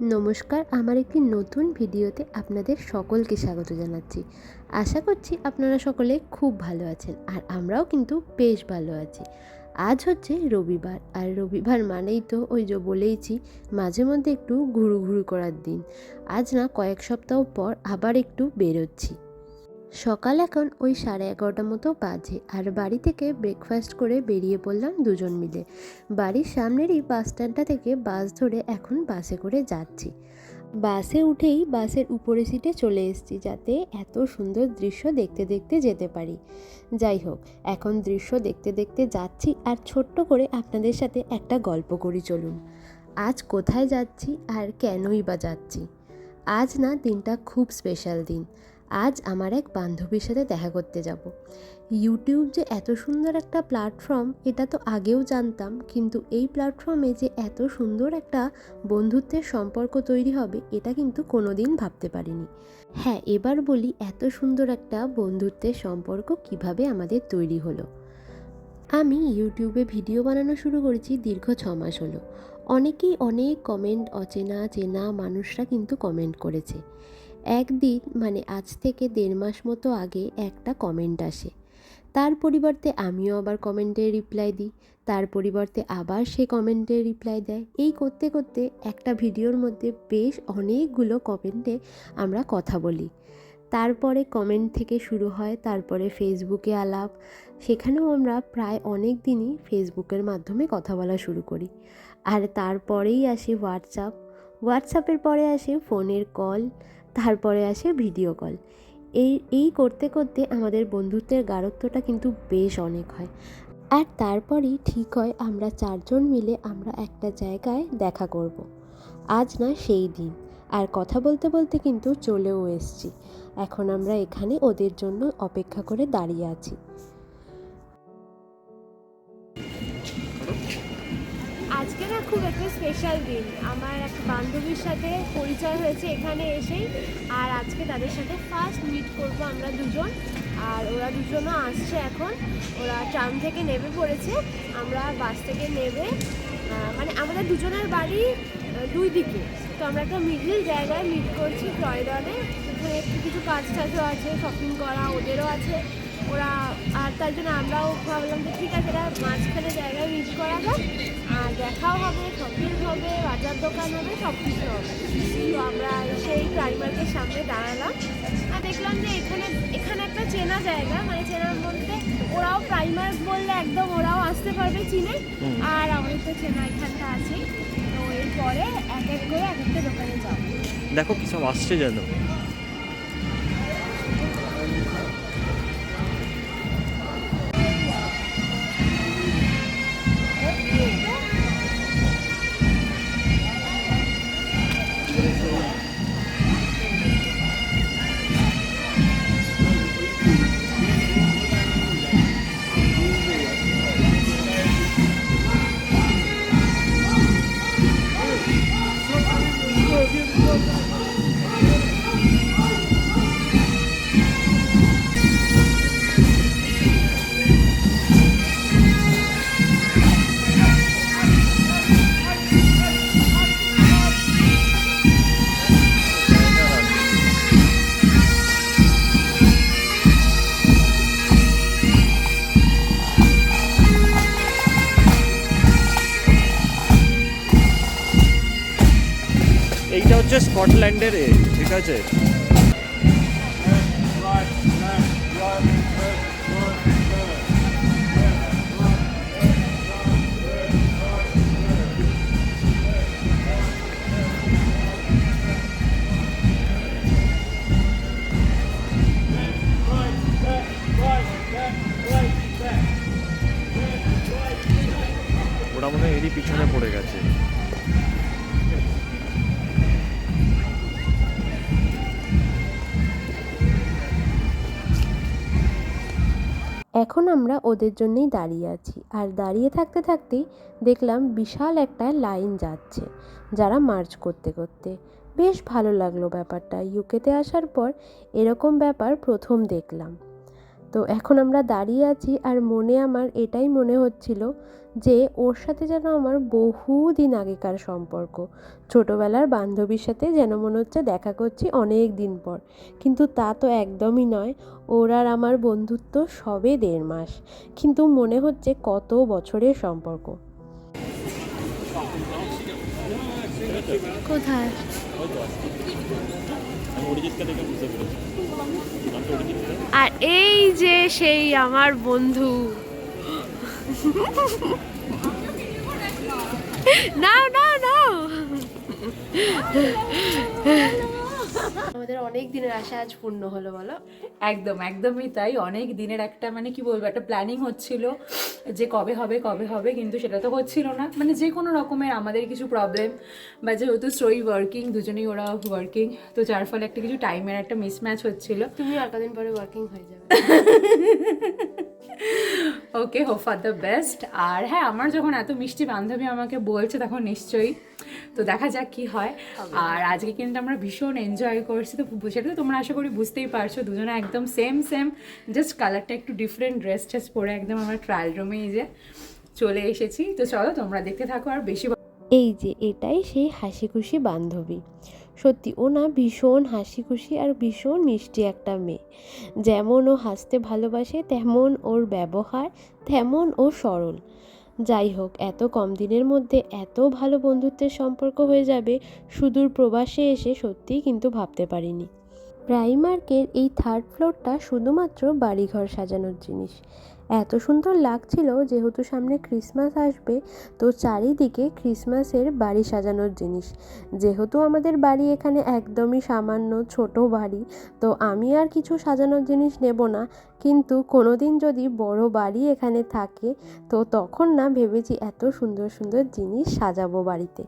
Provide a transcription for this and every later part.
নমস্কার, আমার একটি নতুন ভিডিওতে আপনাদের সকলকে স্বাগত জানাচ্ছি। আশা করছি আপনারা সকলে খুব ভালো আছেন আর আমরাও কিন্তু বেশ ভালো আছি। আজ হচ্ছে রবিবার আর রবিবার মানেই তো ওই যে বলেইছি, মাঝে মধ্যে একটু ঘুরু ঘুরু করার দিন। আজ না কয়েক সপ্তাহ পর আবার একটু বেরোচ্ছি। সকাল এখন ওই সাড়ে এগারোটা মতো বাজে আর বাড়ি থেকে ব্রেকফাস্ট করে বেরিয়ে পড়লাম দুজন মিলে। বাড়ির সামনেরই বাস স্ট্যান্ডটা থেকে বাস ধরে এখন বাসে করে যাচ্ছি। বাসে উঠেই বাসের উপরে সিটে চলে এসেছি যাতে এত সুন্দর দৃশ্য দেখতে দেখতে যেতে পারি। যাই হোক, এখন দৃশ্য দেখতে দেখতে যাচ্ছি আর ছোট্ট করে আপনাদের সাথে একটা গল্প করি চলুন। আজ কোথায় যাচ্ছি আর কেনই বা যাচ্ছি? আজ না দিনটা খুব স্পেশাল দিন। আজ আমার এক বান্ধবীর সাথে দেখা করতে যাব। ইউটিউব যে এত সুন্দর একটা প্ল্যাটফর্ম এটা তো আগেও জানতাম, কিন্তু এই প্ল্যাটফর্মে যে এত সুন্দর একটা বন্ধুত্বের সম্পর্ক তৈরি হবে, এটা কিন্তু কোনো দিন ভাবতে পারিনি। হ্যাঁ এবার বলি এত সুন্দর একটা বন্ধুত্বের সম্পর্ক কীভাবে আমাদের তৈরি হলো। আমি ইউটিউবে ভিডিও বানানো শুরু করেছি দীর্ঘ ছ মাস হলো। অনেকেই অনেক কমেন্ট অচেনা চেনা মানুষরা কিন্তু কমেন্ট করেছে। একদিন মানে আজ থেকে দেড় মাস মতো আগে একটা কমেন্ট আসে। তার পরিবর্তে আমিও আবার কমেন্টে রিপ্লাই দিই। তার পরিবর্তে আবার সে কমেন্টে রিপ্লাই দেয়। এই করতে করতে একটা ভিডিওর মধ্যে বেশ অনেকগুলো কমেন্টে আমরা কথা বলি। তারপরে কমেন্ট থেকে শুরু হয়, তারপরে ফেসবুকে আলাপ। সেখানেও আমরা প্রায় অনেক দিনই ফেসবুকের মাধ্যমে কথা বলা শুরু করি। আর তারপরেই আসে হোয়াটসঅ্যাপ হোয়াটসঅ্যাপের পরে আসে ফোনের কল তারপরে আসে ভিডিও কল এই এই করতে করতে আমাদের বন্ধুত্বের গাঢ়ত্বটা কিন্তু বেশ অনেক হয়। আর তারপরেই ঠিক হয় আমরা চারজন মিলে আমরা একটা জায়গায় দেখা করব। আজ না সেই দিন। আর কথা বলতে বলতে কিন্তু চলেও এসছি। এখন আমরা এখানে ওদের জন্য অপেক্ষা করে দাঁড়িয়ে আছি। খুব একটা স্পেশাল দিন। আমার এক বান্ধবীর সাথে পরিচয় হয়েছে এখানে এসেই। আর আজকে তাদের সাথে ফার্স্ট মিট করব আমরা দুজন। আর ওরা দুজনও আসছে এখন। ওরা ট্রাম থেকে নেমে পড়েছে। আমরা বাস থেকে নেবে মানে আমাদের দুজনের বাড়ি দুই দিকে। তো আমরা একটা মিডিল জায়গায় মিট করছি টয়ডনে কিছু কাজ টাজও আছে শপিং করা ওদেরও আছে। ওরা আর তার জন্য আমরাও ভাবলাম যে ঠিক আছে এটা মাঝখানে জায়গায় মিট করা যাক আর দেখাও হবে শপিং হবে বাজার দোকান হবে সব কিছু হবে। তো আমরা সেই প্রাইমার্কের সামনে দাঁড়ালাম আর দেখলাম যে এখানে এখানে একটা চেনা জায়গা মানে চেনার মধ্যে ওরাও প্রাইমার্ক বললে একদম ওরাও আসতে পারবে চিনে আর আমাদের তো চেনা এখানটা আছেই। তো এরপরে এক এক করে এক একটা দোকানে যাব। দেখো কি সব আসছে যেন। এইটা হচ্ছে স্কটল্যান্ডের এ ঠিক আছে? ওরা মনে হয় এরই পিছনে পড়ে গেছে। এখন আমরা ওদের জন্যেই দাঁড়িয়ে আছি। আর দাঁড়িয়ে থাকতে থাকতেই দেখলাম বিশাল একটা লাইন যাচ্ছে, যারা মার্চ করতে করতে। বেশ ভালো লাগল ব্যাপারটা। ইউকেতে আসার পর এরকম ব্যাপার প্রথম দেখলাম। তো এখন আমরা দাঁড়িয়ে আছি আর মনে আমার এটাই মনে হচ্ছিল যে ওর সাথে যেন আমার বহু দিন আগেকার সম্পর্ক। ছোটোবেলার বান্ধবীর সাথে যেন মনে হচ্ছে দেখা করছি অনেক দিন পর। কিন্তু তা তো একদমই নয়, ওর আর আমার বন্ধুত্ব সবে দেড় মাস। কিন্তু মনে হচ্ছে কত বছরের সম্পর্ক। কোথায়? তাই? আর এই যে সেই আমার বন্ধু। না না নাও। আমাদের অনেক দিনের আশা আজ পূর্ণ হলো বলো? একদম একদমই তাই। অনেক দিনের একটা মানে কি বলব একটা প্ল্যানিং হচ্ছিল যে কবে হবে কবে হবে কিন্তু সেটা তো হচ্ছিল না। মানে যে কোনো রকমের আমাদের কিছু প্রবলেম বা যেহেতু স্টোরি ওয়ার্কিং দুজনেই ওরা ওয়ার্কিং তো যার ফলে একটা কিছু টাইমের একটা মিসম্যাচ হচ্ছিল। তুমি আর কদিন পরে ওয়ার্কিং হয়ে যাবে। Okay hope for the best আর হ্যাঁ আমার যখন এত মিষ্টি বান্ধবী আমাকে বলছে তখন নিশ্চয়ই। তো দেখা যাক কি হয়। আর আজকে কিন্তু আমরা ভীষণ এনজয় করছি। তো সেটা তো তোমরা আশা করি বুঝতেই পারছ দুজনে একদম সেম সেম জাস্ট কালারটা একটু ডিফারেন্ট ড্রেস ট্রেস পরে একদম আমরা ট্রায়াল রুমে এই যে চলে এসেছি। তো চলো তোমরা দেখতে থাকো আর বেশি এই যে এটাই সেই হাসি খুশি বান্ধবী। সত্যি, ও না ভীষণ হাসি খুশি আর ভীষণ মিষ্টি একটা মেয়ে। যেমন ও হাসতে ভালোবাসে, তেমন ওর ব্যবহার, তেমন ও সরল। যাই হোক, এত কম দিনের মধ্যে এত ভালো বন্ধুত্বের সম্পর্ক হয়ে যাবে, সুদূর প্রবাসে এসে সত্যিই কিন্তু ভাবতে পারিনি। প্রাইমার্কের এই থার্ড ফ্লোরটা শুধুমাত্র বাড়িঘর সাজানোর জিনিস। এত সুন্দর লাগছিল যেহেতু সামনে ক্রিসমাস আসবে, তো চারিদিকে ক্রিসমাসের বাড়ি সাজানোর জিনিস। যেহেতু আমাদের বাড়ি এখানে একদমই সামান্য ছোট বাড়ি, তো আমি আর কিছু সাজানোর জিনিস নেব না। কিন্তু কোনো দিন যদি বড় বাড়ি এখানে থাকে, তো তখন না ভেবেছি এত সুন্দর সুন্দর জিনিস সাজাবো বাড়িতে।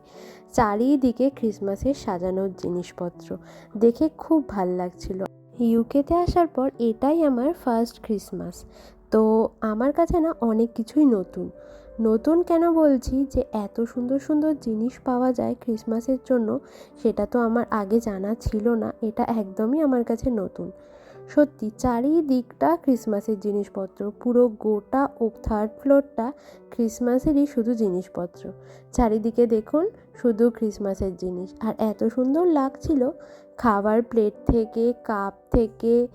চারিদিকে ক্রিসমাসের সাজানোর জিনিসপত্র। দেখে খুব ভালো লাগছিল। ইউকেতে আসার পর এটাই আমার ফার্স্ট ক্রিসমাস তো আমার কাছে না অনেক কিছুই নতুন। নতুন কেন বলছি যে এত সুন্দর সুন্দর জিনিস পাওয়া যায় ক্রিসমাসের জন্য, সেটা তো আমার আগে জানা ছিল না, এটা একদমই আমার কাছে নতুন। সত্যি চারিদিকটা ক্রিসমাসের জিনিসপত্র, পুরো গোটা ও থার্ড ফ্লোরটা ক্রিসমাসেরই শুধু জিনিসপত্র। চারিদিকে দেখুন, শুধু ক্রিসমাসের জিনিস। আর এত সুন্দর লাগছিল, খাবার প্লেট থেকে কাপ থেকে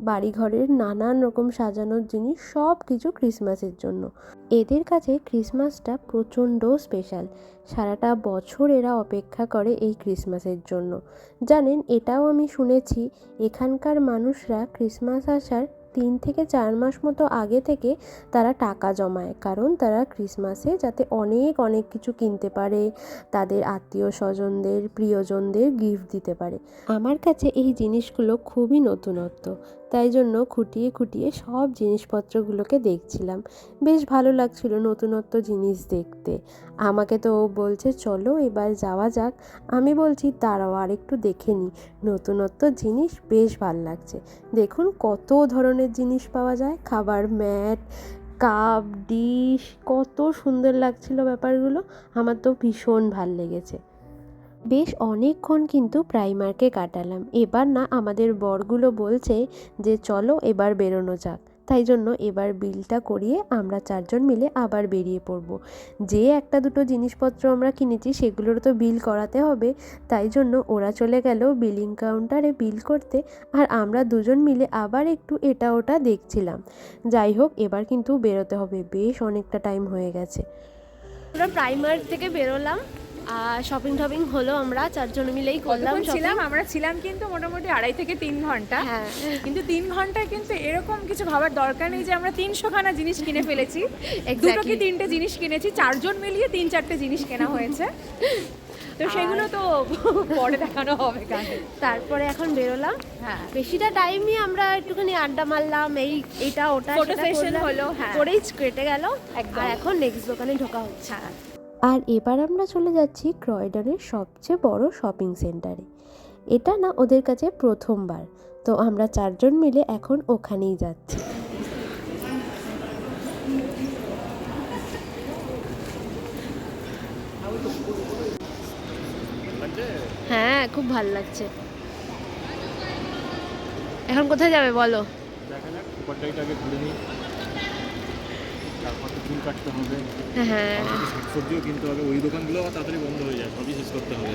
বাড়িঘরের নানান রকম সাজানোর জিনিস সব কিছু ক্রিসমাসের জন্য। এদের কাছে ক্রিসমাসটা প্রচণ্ড স্পেশাল। সারাটা বছর এরা অপেক্ষা করে এই ক্রিসমাসের জন্য। জানেন, এটাও আমি শুনেছি, এখানকার মানুষরা ক্রিসমাস আসার তিন থেকে চার মাস মতো আগে থেকে তারা টাকা জমায়। কারণ তারা ক্রিসমাসে যাতে অনেক অনেক কিছু কিনতে পারে, তাদের আত্মীয় স্বজনদের প্রিয়জনদের গিফট দিতে পারে। আমার কাছে এই জিনিসগুলো খুবই নতুনত্ব। তাই জন্য খুঁটিয়ে খুঁটিয়ে সব জিনিসপত্রগুলোকে দেখছিলাম। বেশ ভালো লাগছিল নতুনত্ব জিনিস দেখতে। আমাকে তো ও বলছে, চলো এবার যাওয়া যাক। আমি বলছি, দাঁড়াও, আর একটু দেখে নিই নতুনত্ব জিনিস বেশ ভালো লাগছে। দেখুন কত ধরনের জিনিস পাওয়া যায়। খাবার ম্যাট, কাপ, ডিশ, কত সুন্দর লাগছিল ব্যাপারগুলো। আমার তো ভীষণ ভালো লেগেছে। বেশ অনেকক্ষণ কিন্তু প্রাইমার্কে কাটালাম। এবার না, আমাদের বরগুলো বলছে যে, চলো এবার বেরোনো যাক। তাই জন্য এবার বিলটা করিয়ে আমরা চারজন মিলে আবার বেরিয়ে পড়ব। যে একটা দুটো জিনিসপত্র আমরা কিনেছি, সেগুলোর তো বিল করাতে হবে। তাই জন্য ওরা চলে গেল বিলিং কাউন্টারে বিল করতে, আর আমরা দুজন মিলে আবার একটু এটা ওটা দেখছিলাম। যাই হোক, এবার কিন্তু বেরোতে হবে। বেশ অনেকটা টাইম হয়ে গেছে। আমরা প্রাইমার থেকে বেরোলাম। শপিং টপিং হলো আমরা চারজন মিলেই করলাম ছিলাম? আমরা ছিলাম কিন্তু মোটামুটি আড়াই থেকে তিন ঘণ্টা। হ্যাঁ। কিন্তু তিন ঘন্টায় কিন্তু এরকম কিছু ভাবার দরকার নেই যে আমরা তিনশো খানা জিনিস কিনে ফেলেছি. দুটো কি তিনটে জিনিস কিনেছি চারজন মিলিয়ে তিন চারটে জিনিস কেনা হয়েছে। তো সেগুলো তো পরে দেখানো হবে তারপরে এখন বেরোলাম। হ্যাঁ। বেশিটা টাইমই আমরা একটুখানি আড্ডা মারলাম এই এটা ওটা সেটা হলো, হ্যাঁ। করেই কেটে গেল। আর এখন নেক্সট দোকানে ঢোকা হচ্ছে। আর এবার আমরা চলে যাচ্ছি ক্রয়ডনের সবচেয়ে বড় শপিং সেন্টারে। এটা না ওদের কাছে প্রথমবার। তো আমরা চারজন মিলে এখন ওখানেই যাচ্ছি। হ্যাঁ খুব ভালো লাগছে। এখন কোথায় যাবে বলো? দেখা যাক ঘুরে নিই। তারপর তো চুল কাটতে হবে। হ্যাঁ। শাকসবজিও কিনতে হবে। ওই দোকানগুলো তাড়াতাড়ি বন্ধ হয়ে যায় সবই শেষ করতে হবে।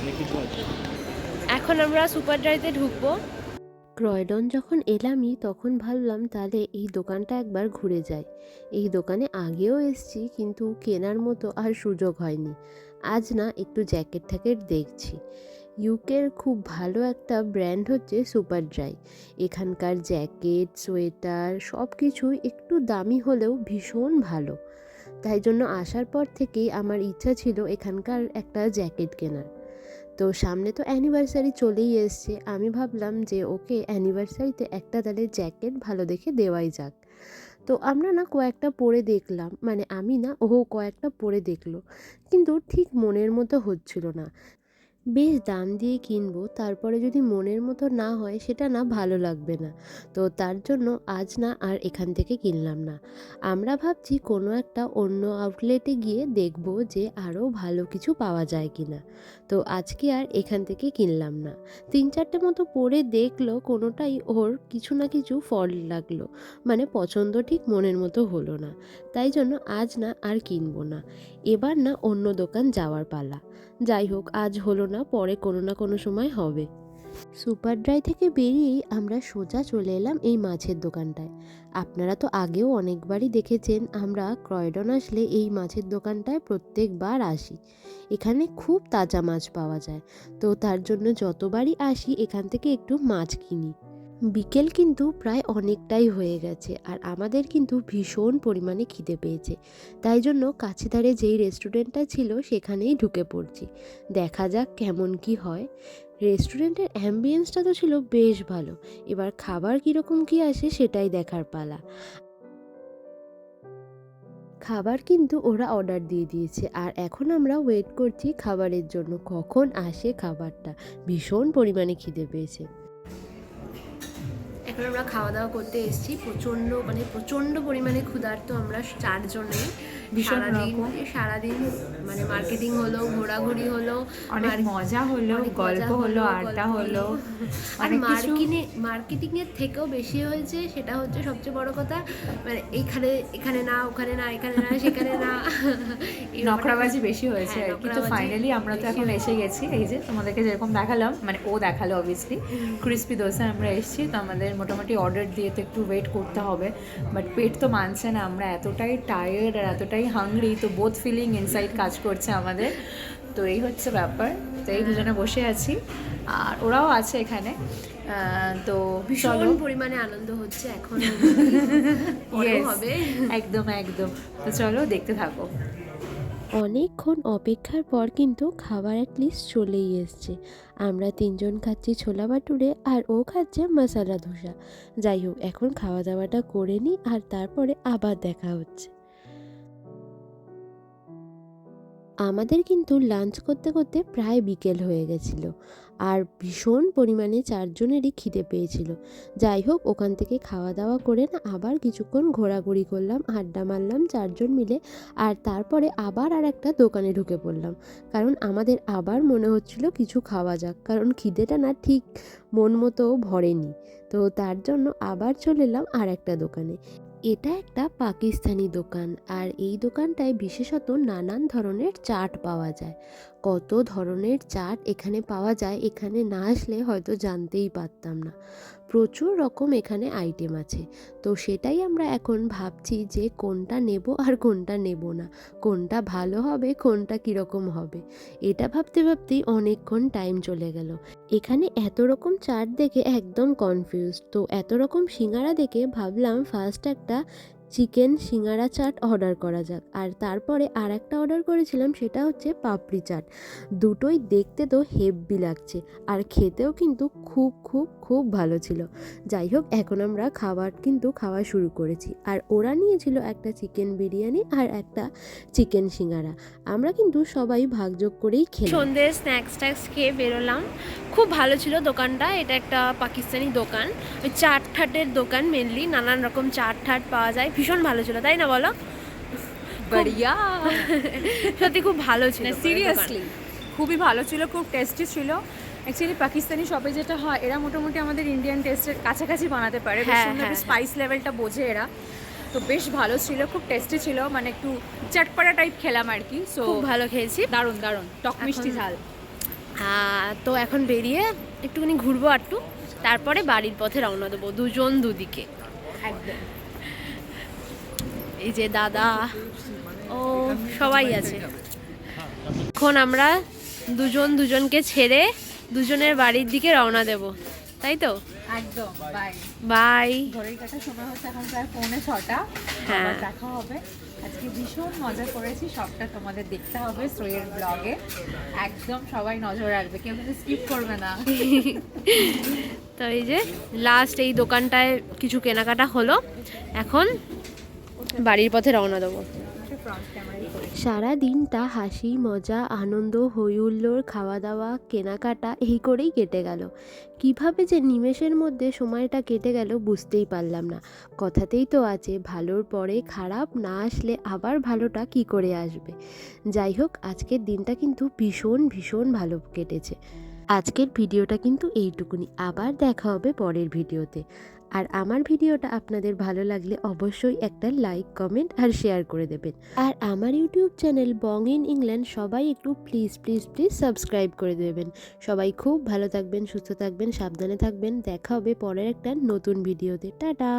অনেক কিছু আছে। এখন আমরা সুপার ড্রাইতে ঢুকবো। ক্রয়ডন যখন এলামই তখন ভাবলাম তাহলে এই দোকানটা একবার ঘুরে যাই। এই দোকানে আগেও এসছি কিন্তু কেনার মতো আর সুযোগ হয়নি। আজ না একটু জ্যাকেট ট্যাকেট দেখছি। ইউকের খুব ভালো একটা ব্র্যান্ড হচ্ছে সুপার ড্রাই এখানকার জ্যাকেট সোয়েটার সব কিছুই একটু দামি হলেও ভীষণ ভালো। তাই জন্য আসার পর থেকেই আমার ইচ্ছা ছিল এখানকার একটা জ্যাকেট কেনার। তো সামনে তো অ্যানিভার্সারি চলেই এসছে। আমি ভাবলাম যে ওকে অ্যানিভার্সারিতে একটা তাহলে জ্যাকেট ভালো দেখে দেওয়াই যাক। তো আমরা না কয়েকটা পরে দেখলাম। মানে আমি না, ও কয়েকটা পরে দেখল। কিন্তু ঠিক মনের মতো হচ্ছিল না। বেশ দাম দিয়ে কিনবো, তারপরে যদি মনের মতো না হয় সেটা না ভালো লাগবে না। তো তার জন্য আজ না আর এখান থেকে কিনলাম না। আমরা ভাবছি কোনো একটা অন্য আউটলেটে গিয়ে দেখব যে আরও ভালো কিছু পাওয়া যায় কি না তো আজকে আর এখান থেকে কিনলাম না। তিন চারটে মতো পরে দেখল কোনোটাই ওর কিছু না কিছু ফল লাগল। মানে পছন্দ ঠিক মনের মতো হলো না। তাই জন্য আজ না আর কিনবো না। এবার না অন্য দোকান যাওয়ার পালা। যাই হোক, আজ হলো না, পরে কোনো না কোনো সময় হবে। সুপার ড্রাই থেকে বেরিয়েই আমরা সোজা চলে এলাম এই মাছের দোকানটায়। আপনারা তো আগেও অনেকবারই দেখেছেন, আমরা ক্রয়ডন আসলে এই মাছের দোকানটায় প্রত্যেকবার আসি। এখানে খুব তাজা মাছ পাওয়া যায়। তো তার জন্য যতবারই আসি, এখান থেকে একটু মাছ কিনি। বিকেল কিন্তু প্রায় অনেকটাই হয়ে গেছে আর আমাদের কিন্তু ভীষণ পরিমাণে খিদে পেয়েছে। তাই জন্য কাছে ধারে যেই রেস্টুরেন্টটা ছিল সেখানেই ঢুকে পড়ছি। দেখা যাক কেমন কি হয়। রেস্টুরেন্টের অ্যাম্বিয়েন্সটা তো ছিল বেশ ভালো। এবার খাবার কীরকম কী আসে সেটাই দেখার পালা। খাবার কিন্তু ওরা অর্ডার দিয়ে দিয়েছে আর এখন আমরা ওয়েট করছি খাবারের জন্য কখন আসে খাবারটা। ভীষণ পরিমাণে খিদে পেয়েছে। এখন আমরা খাওয়া দাওয়া করতে এসেছি। প্রচণ্ড মানে প্রচণ্ড পরিমাণে ক্ষুধার্ত আমরা চারজনেই। সারাদিন। সারাদিন মানে মার্কেটিং হলো ঘোরাঘুরি হলো অনেক মজা হলো গল্প হলো আড্ডা হলো আর মার্কেটিংয়ে মার্কেটিং এর থেকেও বেশি হয়েছে সেটা হচ্ছে সবচেয়ে বড় কথা মানে এইখানে এখানে না ওখানে না এখানে না সেখানে না। নকরাবাজি বেশি হয়েছে হ্যাঁ, আর কি। ফাইনালি আমরা তো এখন এসে গেছি এই যে তোমাদেরকে যেরকম দেখালাম মানে ও দেখাল অবভিয়াসলি ক্রিস্পি দোসা আমরা এসেছি তো আমাদের মোটামুটি অর্ডার দিয়ে তো একটু ওয়েট করতে হবে। বাট পেট তো মানছে না আমরা এতটাই টায়ার্ড আর এতটাই হাংরি তো বোথ ফিলিং ইনসাইড কাজ করছে আমাদের। তো এই হচ্ছে ব্যাপার। তো এই দুজনে বসে আছি। আর ওরাও আছে এখানে। তো ভীষণ পরিমাণে আনন্দ হচ্ছে এখন। হবে। একদম একদম। তো চলো দেখতে থাকো। অনেকক্ষণ অপেক্ষার পর কিন্তু খাবার অ্যাটলিস্ট চলেই এসছে। আমরা তিনজন খাচ্ছি ছোলা বাটুরে আর ও খাচ্ছে মশালা ধোসা। যাই হোক এখন খাওয়া দাওয়াটা করে নিই আর তারপরে আবার দেখা হচ্ছে। আমাদের কিন্তু লাঞ্চ করতে করতে প্রায় বিকেল হয়ে গেছিল আর ভীষণ পরিমাণে চারজনেরই খিদে পেয়েছিল। যাই হোক, ওখান থেকে খাওয়া দাওয়া করে না আবার কিছুক্ষণ ঘোরাঘুরি করলাম, আড্ডা মারলাম চারজন মিলে আর তারপরে আবার আর একটা দোকানে ঢুকে পড়লাম। কারণ আমাদের আবার মনে হচ্ছিল কিছু খাওয়া যাক, কারণ খিদেটা না ঠিক মন মতো ভরেনি। তো তার জন্য আবার চলে এলাম আর একটা দোকানে। এটা একটা পাকিস্তানি দোকান আর এই দোকানটায় বিশেষত নানান ধরনের চাট পাওয়া যায়। কত ধরনের চাট এখানে পাওয়া যায় এখানে না আসলে হয়তো জানতেই পারতাম না। প্রচুর রকম এখানে আইটেম আছে। তো সেটাই আমরা এখন ভাবছি যে কোনটা নেব আর কোনটা নেব না। কোনটা ভালো হবে, কোনটা কীরকম হবে? এটা ভাবতে ভাবতেই অনেকক্ষণ টাইম চলে গেল। এখানে এত রকম চাট দেখে একদম কনফিউজ তো এত রকম সিঙ্গারা দেখে ভাবলাম ফার্স্ট একটা চিকেন সিঙ্গারা চাট অর্ডার করা যাক। আর তারপরে আর একটা অর্ডার করেছিলাম, সেটা হচ্ছে পাপড়ি চাট। দুটোই দেখতে তো হেভি লাগছে, আর খেতেও কিন্তু খুব খুব খুব ভালো ছিল। যাই হোক, এখন আমরা খাবার কিন্তু খাওয়া শুরু করেছি। আর ওরা নিয়েছিল একটা চিকেন বিরিয়ানি আর একটা চিকেন সিঙ্গারা। আমরা কিন্তু সবাই ভাগযোগ করেই খেলাম। সন্ধ্যে স্ন্যাক্স ট্যাক্স খেয়ে বেরোলাম। খুব ভালো ছিল দোকানটা, এটা একটা পাকিস্তানি দোকান। ওই চাট ঠাটের দোকান মেনলি নানান রকম চাট ঠাট পাওয়া যায় ভীষণ ভালো ছিল তাই না বলো? বড়িয়া। সত্যি খুব ভালো ছিল। সিরিয়াসলি খুবই ভালো ছিল খুব টেস্টি ছিল। অ্যাকচুয়ালি পাকিস্তানি শপে যেটা হয় এরা মোটামুটি আমাদের ইন্ডিয়ান টেস্টের কাছাকাছি বানাতে পারে। হ্যাঁ, সুন্দর হ্যাঁ, স্পাইস লেভেলটা বোঝে এরা। তো বেশ ভালো ছিল খুব টেস্টি ছিল। মানে একটু চটপটা টাইপ খেলাম আর কি সো খুব ভালো খেয়েছি। দারুণ দারুণ। টক মিষ্টি ঝাল। তো এখন বেরিয়ে একটুখানি ঘুরবো আরটু তারপরে বাড়ির পথে রওনা দেবো দুজন দুদিকে। একদম। এই যে দাদা ও সবাই আছে। এখন আমরা দুজন দুজনকে ছেড়ে দুজনের বাড়ির দিকে রওনা দেব তাই তো? একদম বাই বাই ঘড়ির কাটা সময় হচ্ছে এখন প্রায় পৌনে ছটা। হ্যাঁ। দেখা হবে। আজকে ভীষণ মজা করেছি সবটা তোমাদের দেখতে হবে ব্লগে একদম সবাই নজর রাখবে কেউ কিন্তু স্কিপ করবে না। তো এই যে লাস্ট এই দোকানটায় কিছু কেনাকাটা হলো। এখন বাড়ির পথে রওনা দেবো। সারা দিনটা হাসি, মজা, আনন্দ হইহুল্লোড় খাওয়া দাওয়া কেনাকাটা এই করেই কেটে গেল। কীভাবে যে নিমেষের মধ্যে সময়টা কেটে গেল বুঝতেই পারলাম না। কথাতেই তো আছে, ভালোর পরে খারাপ, না আসলে আবার ভালোটা কি করে আসবে? যাই হোক, আজকের দিনটা কিন্তু ভীষণ ভীষণ ভালো কেটেছে। আজকের ভিডিওটা কিন্তু এইটুকুনি। আবার দেখা হবে পরের ভিডিওতে। আর আমার ভিডিওটা আপনাদের ভালো লাগলে অবশ্যই একটা লাইক, কমেন্ট আর শেয়ার করে দেবেন। আর আমার YouTube channel Bong in England সবাই একটু প্লিজ প্লিজ প্লিজ সাবস্ক্রাইব করে দেবেন। সবাই খুব ভালো থাকবেন, সুস্থ থাকবেন, সাবধানে থাকবেন। দেখা হবে পরের একটা নতুন ভিডিওতে। টাটা!